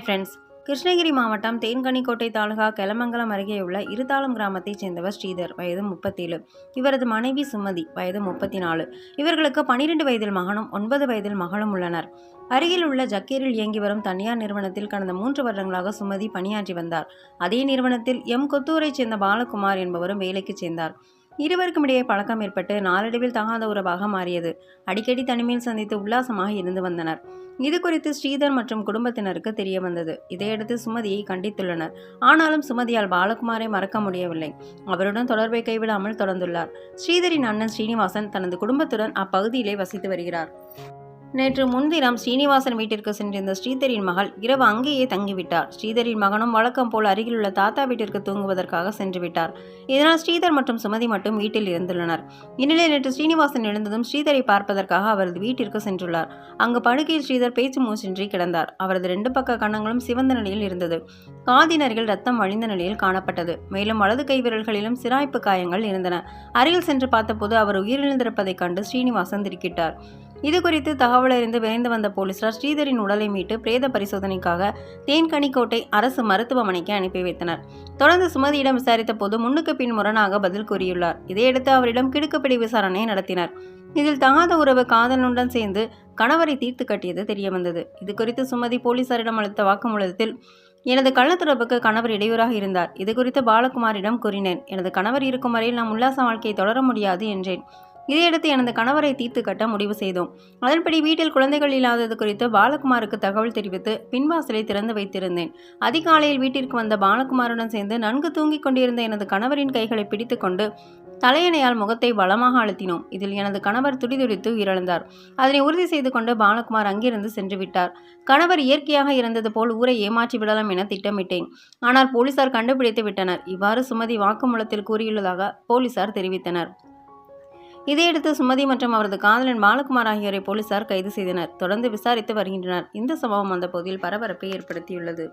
கிருஷ்ணகிரி மாவட்டம் தேன்கனிக்கோட்டை தாலுகா கெலமங்கலம் அருகேயுள்ள இருதாளம் கிராமத்தைச் சேர்ந்தவர் ஸ்ரீதர் வயது முப்பத்தேழு. இவரது மனைவி சுமதி வயது முப்பத்தி நாலு இவர்களுக்கு பனிரெண்டு வயதில் மகனும் ஒன்பது வயதில் மகளும் உள்ளனர். அருகில் உள்ள ஜக்கீரில் இயங்கி வரும் தனியார் நிறுவனத்தில் கடந்த மூன்று வருடங்களாக சுமதி பணியாற்றி வந்தார். அதே நிறுவனத்தில் எம். கொத்தூரைச் சேர்ந்த பாலகுமார் என்பவரும் வேலைக்கு சேர்ந்தார். இருவருக்கும் இடையே பழக்கம் ஏற்பட்டு நாளடைவில் தகாத உறவாக மாறியது. அடிக்கடி தனிமையில் சந்தித்து உல்லாசமாக இருந்து வந்தனர். இது குறித்து ஸ்ரீதர் மற்றும் குடும்பத்தினருக்கு தெரிய வந்தது. இதையடுத்து சுமதியை கண்டித்துள்ளனர். ஆனாலும் சுமதியால் பாலகுமாரை மறக்க முடியவில்லை. அவருடன் தொடர்பை கைவிடாமல் தொடர்ந்துள்ளார். ஸ்ரீதரின் அண்ணன் ஸ்ரீனிவாசன் தனது குடும்பத்துடன் அப்பகுதியிலே வசித்து வருகிறார். நேற்று முன்தினம் ஸ்ரீனிவாசன் வீட்டிற்கு சென்றிருந்த ஸ்ரீதரின் மகள் இரவு அங்கேயே தங்கிவிட்டார். ஸ்ரீதரின் மகனும் வழக்கம் போல் அருகிலுள்ள தாத்தா வீட்டிற்கு தூங்குவதற்காக சென்று விட்டார். இதனால் ஸ்ரீதர் மற்றும் சுமதி மட்டும் வீட்டில் இருந்துள்ளனர். இந்நிலையில் நேற்று ஸ்ரீனிவாசன் எழுந்ததும் ஸ்ரீதரை பார்ப்பதற்காக அவரது வீட்டிற்கு சென்றுள்ளார். அங்கு படுக்கையில் ஸ்ரீதர் பேச்சு மூச்சின்றி கிடந்தார். அவரது ரெண்டு பக்க கன்னங்களும் சிவந்த நிலையில் இருந்தது. காதினர்கள் அருகில் ரத்தம் வழிந்த நிலையில் காணப்பட்டது. மேலும் வலது கை விரல்களிலும் சிராய்ப்பு காயங்கள் இருந்தன. அருகில் சென்று பார்த்தபோது அவர் உயிரிழந்திருப்பதைக் கண்டு ஸ்ரீனிவாசன் திடுக்கிட்டார். இது குறித்து தகவலறிந்து விரைந்து வந்த போலீசார் ஸ்ரீதரின் உடலை மீட்டு பிரேத பரிசோதனைக்காக தேன்கனிக்கோட்டை அரசு மருத்துவமனைக்கு அனுப்பி வைத்தனர். தொடர்ந்து சுமதியிடம் விசாரித்த போது முன்னுக்கு பின் முரணாக பதில் கூறியுள்ளார். இதையடுத்து அவரிடம் கிடுக்குப்பிடி விசாரணை நடத்தினர். இதில் தகாத உறவு காதலனுடன் சேர்ந்து கணவரை தீர்த்து கட்டியது தெரியவந்தது. இது குறித்து சுமதி போலீசாரிடம் அளித்த வாக்குமூலத்தில் எனது கள்ளத்தொடர்புக்கு கணவர் இடையூறாக இருந்தார். இது குறித்து பாலகுமாரிடம் கூறினேன். எனது கணவர் இருக்கும் வரையில் நாம் உல்லாச வாழ்க்கையை தொடர முடியாது என்றேன். இதையடுத்து எனது கணவரை தீர்த்து கட்ட முடிவு செய்தோம். அதன்படி வீட்டில் குழந்தைகள் இல்லாதது குறித்து பாலகுமாருக்கு தகவல் தெரிவித்து பின்வாசலை திறந்து வைத்திருந்தேன். அதிகாலையில் வீட்டிற்கு வந்த பாலகுமாருடன் சேர்ந்து நன்கு தூங்கிக் கொண்டிருந்த எனது கணவரின் கைகளை பிடித்துக்கொண்டு தலையணையால் முகத்தை பலமாக அழுத்தினோம். இதில் எனது கணவர் துடிதுடித்து உயிரிழந்தார். அதனை உறுதி செய்து கொண்டு பாலகுமார் அங்கிருந்து சென்று விட்டார். கணவர் இயற்கையாக இருந்தது போல் ஊரை ஏமாற்றி விடலாம் என திட்டமிட்டேன். ஆனால் போலீசார் கண்டுபிடித்து விட்டனர். இவ்வாறு சுமதி வாக்குமூலத்தில் கூறியுள்ளதாக போலீசார் தெரிவித்தனர். இதையடுத்து சுமதி மற்றும் அவரது காதலன் பாலகுமார் ஆகியோரை போலீசார் கைது செய்தனர். தொடர்ந்து விசாரித்து வருகின்றனர். இந்த சம்பவம் அந்த பகுதியில் பரபரப்பை ஏற்படுத்தியுள்ளது.